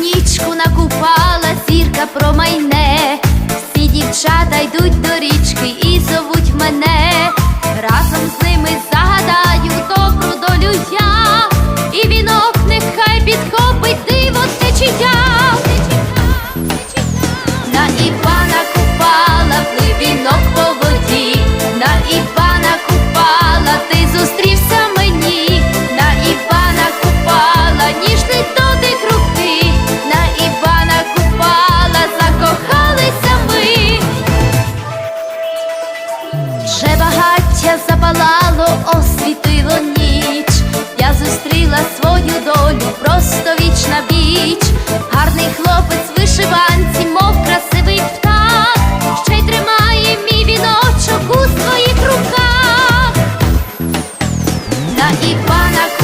нічку накупала, запалало, освітило ніч, я зустріла свою долю, просто вічна біч, гарний хлопець вишиванці, мов красивий птах, ще й тримає мій віночок у своїх руках, та і пана